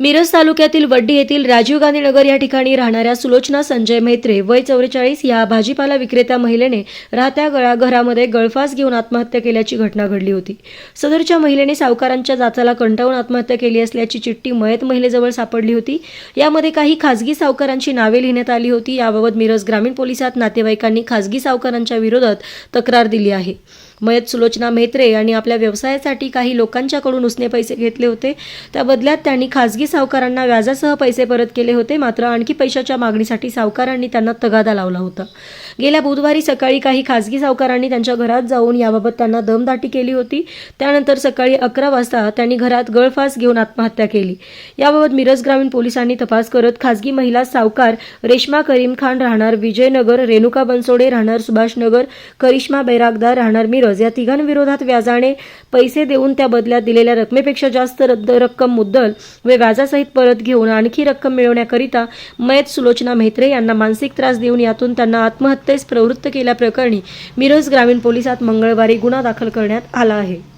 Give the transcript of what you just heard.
मिरज तालुक्यातील वड्डी येथील राजीव गांधी नगर या ठिकाणी राहणाऱ्या सुलोचना संजय म्हेत्रे वय चौवेचाळीस या भाजीपाला विक्रेत्या महिलेने राहत्या गळा घरामध्ये गळफास घेऊन आत्महत्या केल्याची घटना घडली होती. सदरच्या महिलेने सावकारांच्या जाचाला कंटाळून आत्महत्या केली असल्याची चिठ्ठी मयत महिलेजवळ सापडली होती. यामध्ये काही खासगी सावकारांची नावे लिहिण्यात आली होती. याबाबत मिरज ग्रामीण पोलिसात नातेवाईकांनी खासगी सावकारांच्या विरोधात तक्रार दिली आहे. मयत सुलोचना म्हेत्रे यांनी आपल्या व्यवसायासाठी काही लोकांच्याकडून उसने पैसे घेतले होते. त्या बदल्यात त्यांनी खासगी सावकारांना व्याजासह पैसे परत केले होते. मात्र आणखी पैशाच्या मागणीसाठी सावकारांनी त्यांना तगादा लावला होता. गेल्या बुधवारी सकाळी काही खासगी सावकारांनी त्यांच्या घरात जाऊन याबाबत त्यांना दमदाटी केली होती. त्यानंतर सकाळी अकरा वाजता त्यांनी घरात गळफास घेऊन आत्महत्या केली. याबाबत मिरज ग्रामीण पोलिसांनी तपास करत खासगी महिला सावकार रेश्मा करीम खान राहणार विजयनगर रेणुका बनसोडे राहणार सुभाषनगर करिश्मा बैरागदार राहणार मिरज. या तिघांविरोधात व्याजाने पैसे देऊन त्या बदल्यात दिलेल्या रकमेपेक्षा जास्त रद्द रक्कम मुद्दल व व्याजासहित परत घेऊन आणखी रक्कम मिळवण्याकरिता मयत सुलोचना म्हेत्रे यांना मानसिक त्रास देऊन यातून त्यांना आत्महत्येस प्रवृत्त केल्याप्रकरणी मिरज ग्रामीण पोलिसात मंगळवारी गुन्हा दाखल करण्यात आला आहे.